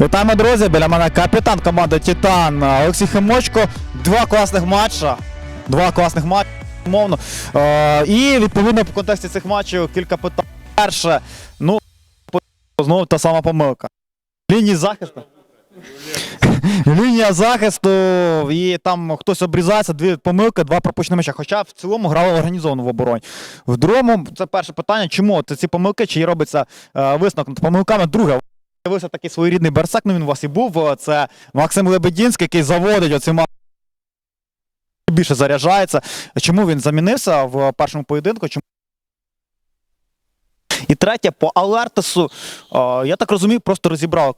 Вітаємо, друзі! Біля мене капітан команди Титан Олексій Химочко. Два класних матча. Два класних матча, умовно. Е, і відповідно в контексті цих матчів кілька питань. Перше, ну, знову та сама помилка. Лінії захисту. Лінія захисту, і там хтось обрізається, дві помилки, два пропущені м'яча. Хоча в цілому грали організовано в обороні. В другому, це перше питання, чому От ці помилки, чи робиться е, висновок над помилками? Друге, з'явився такий своєрідний берсак, ну він у вас і був. Це Максим Лебедінський, який заводить оці ма- більше заряджається. Чому він замінився в першому поєдинку? Чому? І третє, по Алертесу, я так розумію, просто розібрали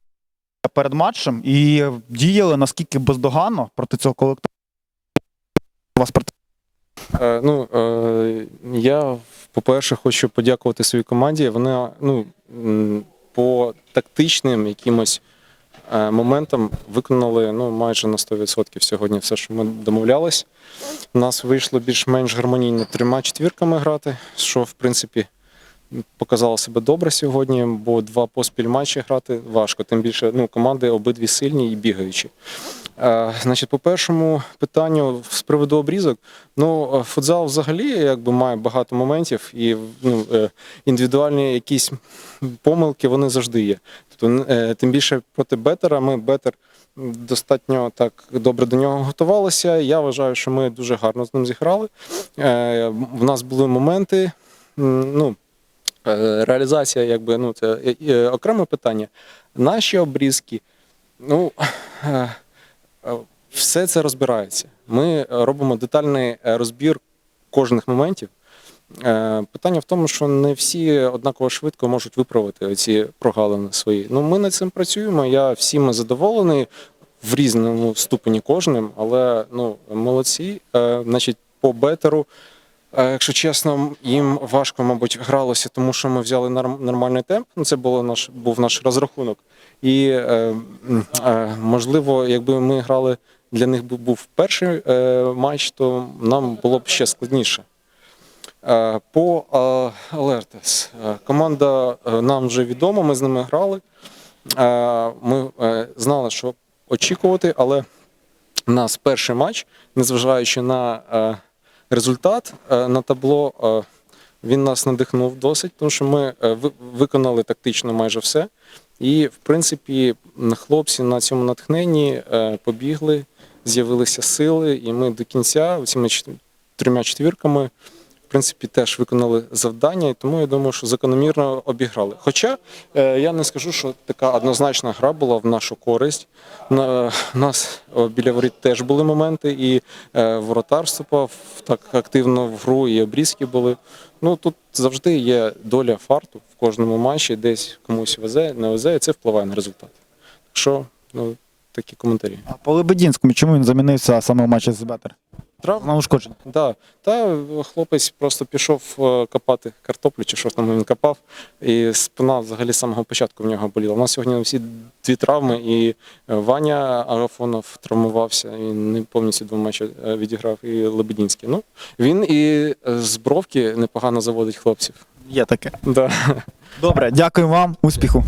перед матчем і діяли наскільки бездоганно проти цього колективу. Вас проти Е, Ну, е, я, по-перше, хочу подякувати своїй команді. Вона ну, по тактичним якимось е, моментам виконали ну, майже на 100% сьогодні все, що ми домовлялись. У нас вийшло більш-менш гармонійно трьома четвірками грати, що, в принципі, показало себе добре сьогодні, бо два поспіль матчі грати важко. Тим більше ну, команди обидві сильні і бігаючі. Е, Значить, по першому питанню з приводу обрізок, ну е, футзал взагалі якби має багато моментів, і ну, е, індивідуальні якісь помилки вони завжди є. Тобто, тим більше проти Бетера, ми Бетер достатньо так добре до нього готувалися. Я вважаю, що ми дуже гарно з ним зіграли. В нас були моменти. Ну, реалізація, якби ну це окреме питання. Наші обрізки, ну. Е, Е, Все це розбирається. Ми робимо детальний е, розбір кожних моментів. Е, Питання в тому, що не всі однаково швидко можуть виправити ці прогалини свої. Ну, ми над цим працюємо. Я всіми задоволений в різному ступені кожним, але ну, молодці. Е, Значить, по бетеру. Е, Якщо чесно, їм важко, мабуть, гралося, тому що ми взяли нормальний темп. Ну, це було наш, був наш розрахунок. І е, е, можливо, якби ми грали для них був перший матч, то нам було б ще складніше. По е, Алертес. Команда нам вже відома, ми з ними грали. Ми знали, що очікувати, але у нас перший матч, незважаючи на результат е, на табло, е, він нас надихнув досить, тому що ми е, ви- виконали тактично майже все. І, в принципі, хлопці на цьому натхненні побігли, з'явилися сили, і ми до кінця цими трьома четвірками, принципі, теж виконали завдання, і тому я думаю, що закономірно обіграли. Хоча е, я не скажу, що така однозначна гра була в нашу користь. На, нас біля воріт теж були моменти, і е, воротар вступав так активно в гру, і обрізки були. Ну тут завжди є доля фарту в кожному матчі, десь комусь везе, не везе, і це впливає на результат. Так що, ну, такі коментарі. А по Лебедінському, чому він замінився саме в матчі з Бетер? Трав? На ушкодження. Да. Та хлопець просто пішов е, копати картоплю, чи що там він копав, і спина взагалі з самого початку в нього боліла. У нас сьогодні всі дві травми, і е, Ваня Агафонов травмувався, і не повністю два матчі е, відіграв, і Лебедінський. Ну, він і е, з бровки непогано заводить хлопців. Є таке. Да. Добре, дякую вам, успіху.